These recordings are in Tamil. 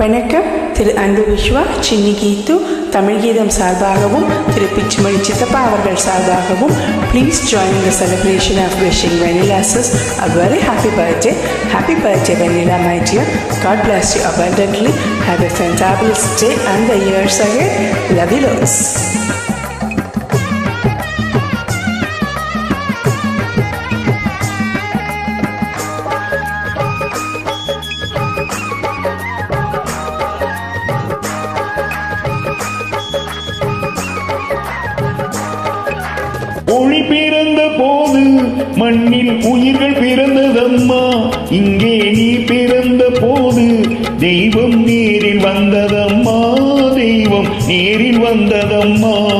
வணக்கம் திரு அன்பு விஸ்வா சின்னி கீத்து தமிழ் கீதம் சார்பாகவும் திரு பிச்சுமணி சித்தப்பா அவர்கள் சார்பாகவும் please join the celebration of wishing Vennila sis a very happy birthday happy birthday Vennila my dear god bless you abundantly have a fantabulous day and the years ahead love you loads உயிர்கள் பிறந்ததம்மா. இங்கே நீ பிறந்த போது தெய்வம் நேரில் வந்ததம்மா. தெய்வம் நேரில் வந்ததம்மா.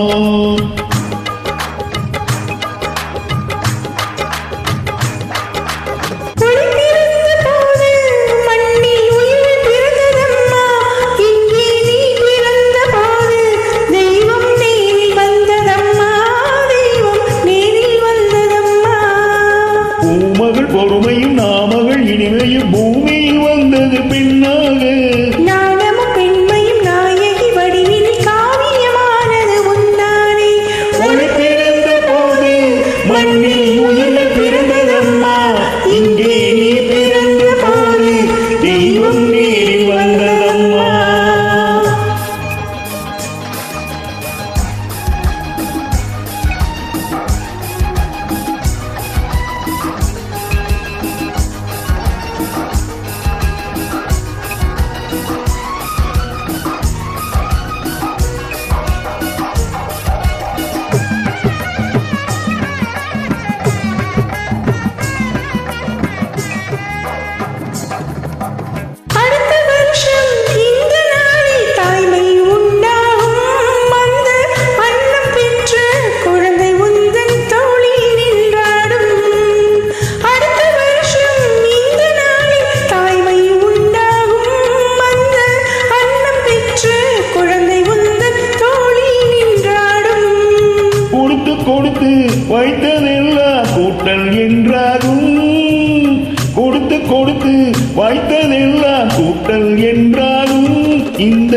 கொடுத்து வைத்ததெல்லாம் கூட்டல் என்றாலும் இந்த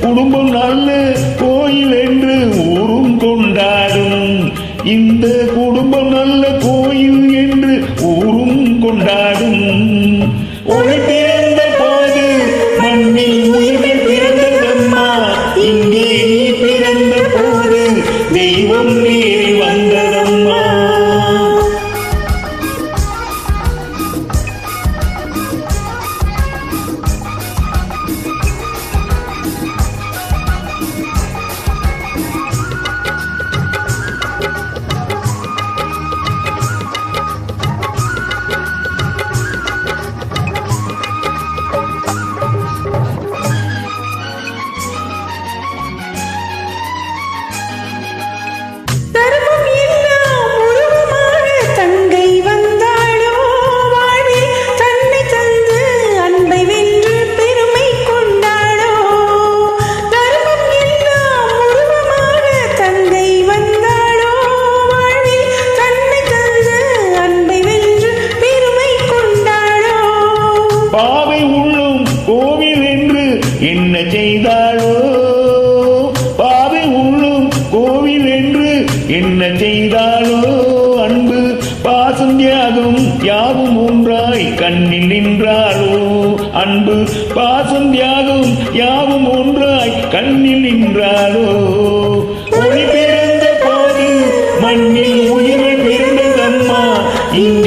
குடும்பம் நல்ல கோயில் என்று ஊரும் கொண்டாடும். இந்த குடும்பம் நல்ல பாவை உள்ளும் கோவில் என்று என்ன செய்தாளோ? பாவை உள்ளும் கோவில் என்று என்ன செய்தாளோ? அன்பு பாசம் தியாகம் யாவும் ஒன்றாய் கண்ணில் நின்றாளோ? அன்பு பாசம் தியாகம் யாவும் ஒன்றாய் கண்ணில் நின்றாளோ? ஒளி பிறந்த போது மண்ணில் உயிரை பிறந்ததம்மா இந்த